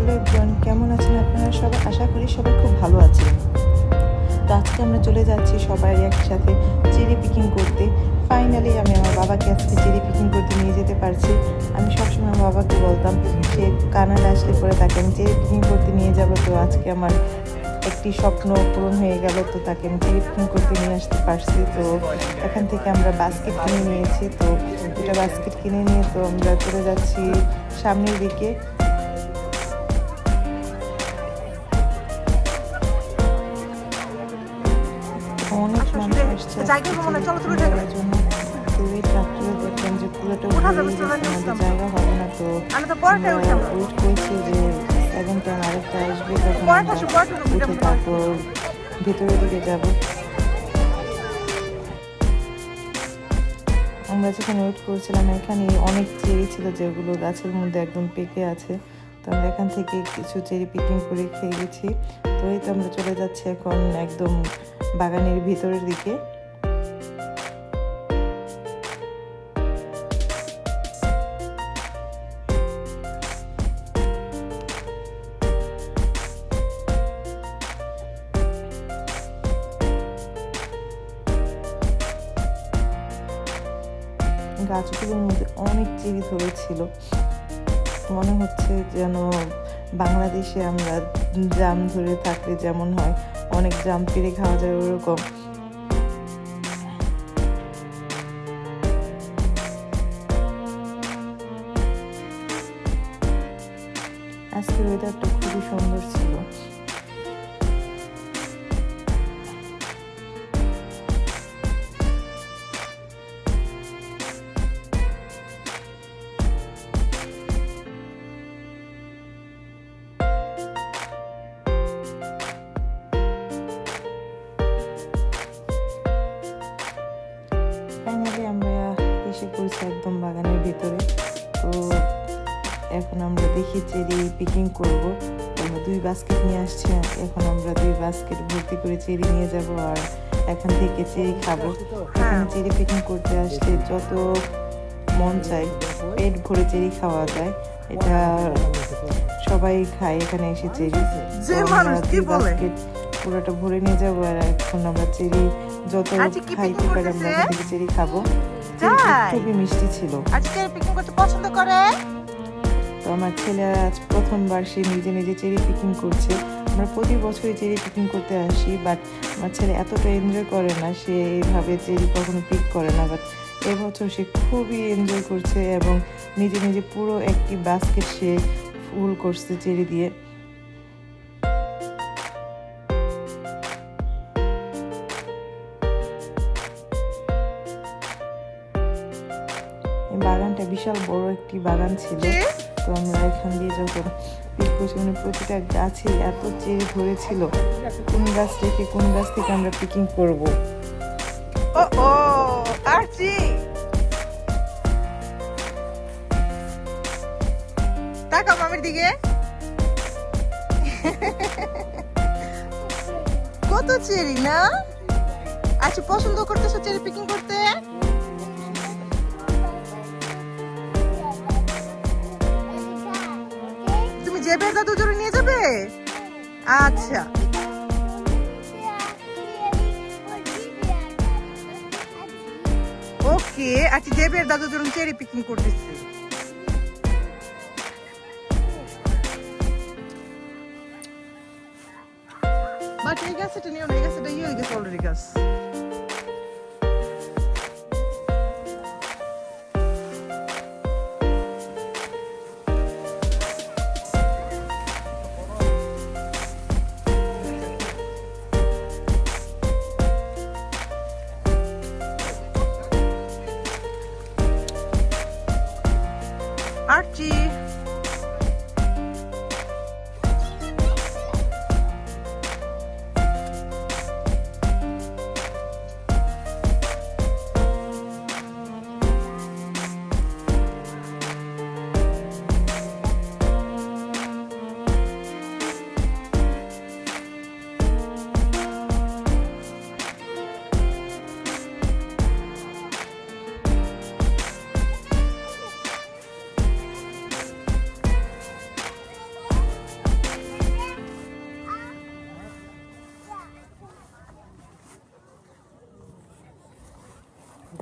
Hello everyone, কেমন আছেন আপনারা সবাই? আশা করি সবাই খুব ভালো আছেন। তো আজকে আমরা চলে যাচ্ছি সবাই একসাথে চেরি পিকিং করতে। ফাইনালি আমি আমার বাবাকে আজকে চেরি পিকিং করতে নিয়ে যেতে পারছি। আমি সবসময় আমার বাবাকে বলতাম যে কানাডা আসলে পরে তাকে আমি চেরি পিকিং করতে নিয়ে যাব। তো আজকে আমার একটি স্বপ্ন পূরণ হয়ে গেল, তো তাকে আমি পিকিং করতে নিয়ে আসতে পারছি। তো এখান থেকে আমরা বাস্কেট কিনে নিয়েছি। তো দুটা বাস্কেট কিনে নিয়ে তো আমরা চলে যাচ্ছি সামনের দিকে। জায়গা যে। জায়গা না তো ওয়েট আরেকটা আসবে ভিতরের দিকে যাব আমরা যেখানে ওয়েট করছিলাম এখানে অনেক চেরি ছিল, যেগুলো গাছের মধ্যে একদম পেকে আছে। তো আমরা এখান থেকে কিছু চেরি পিকিং করে খেয়ে গেছি। তো এই তো আমরা চলে যাচ্ছি এখন একদম বাগানের ভিতরের দিকে। গাছগুলোর মধ্যে অনেক চেরি ধরেছিল মনে হচ্ছে যেন বাংলাদেশে আমরা জাম ধরে থাকলে যেমন হয়, অনেক জাম পেরে খাওয়া যায় ওরকম। আজকের ওয়েদারটা খুবই সুন্দর ছিল। দেখি চেরি পিকিং করব। আমরা দুই বাস্কেট নিয়ে আসছি এখন আমরা দুই বাস্কেট ভর্তি করে চেরি নিয়ে যাব আর এখান থেকে চেরি খাব। এখানে চেরি পিকিং করতে আসলে যত মন চাই পেট ভরে চেরি খাওয়া যায়। এটা সবাই খায় এখানে এসে চেরি। দুই বাস্কেট পুরোটা ভরে নিয়ে যাব আর এখন আমরা চেরি যত খাইতে পারি আমরা করতেছে? এখান থেকে চেরি খাব। খুবই মিষ্টি ছিল। আজকে পিকনিক করতে পছন্দ করে? তো আমার ছেলে আজ প্রথমবার সে নিজে নিজে চেরি পিকিং করছে আমরা প্রতি বছরই চেরি পিকিং করতে আসি বাট আমার ছেলে এতটা এনজয় করে না, সে এইভাবে চেরি কখনো পিক করে না বাট এবছর সে খুবই এনজয় করছে এবং নিজে নিজে পুরো একটি বাস্কেট সে ফুল করছে চেরি দিয়ে বাগানটা বিশাল বড় একটি বাগান ছিল। তো আমরা এখান দিয়ে যখন পিক করছি মানে প্রতিটা গাছে এত চেরি ধরেছিল। কোন গাছ থেকে কোন গাছ থেকে আমরা পিকিং করব? ও ও আরচি তাকাও মামির দিকে। কত চেরি না? আচ্ছা পছন্দ করতেছো চেরি পিকিং করতে? বের দাদু জোরে নিয়ে যাবে? আচ্ছা। ওকে আচ্ছা যে বের দাদু জোরে চেরি পিকিং করতেছে। বাট এই গাছটা নিও না এই গাছটা ইয়ে হয়ে গেছে অলরেডি গাছ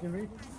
can read.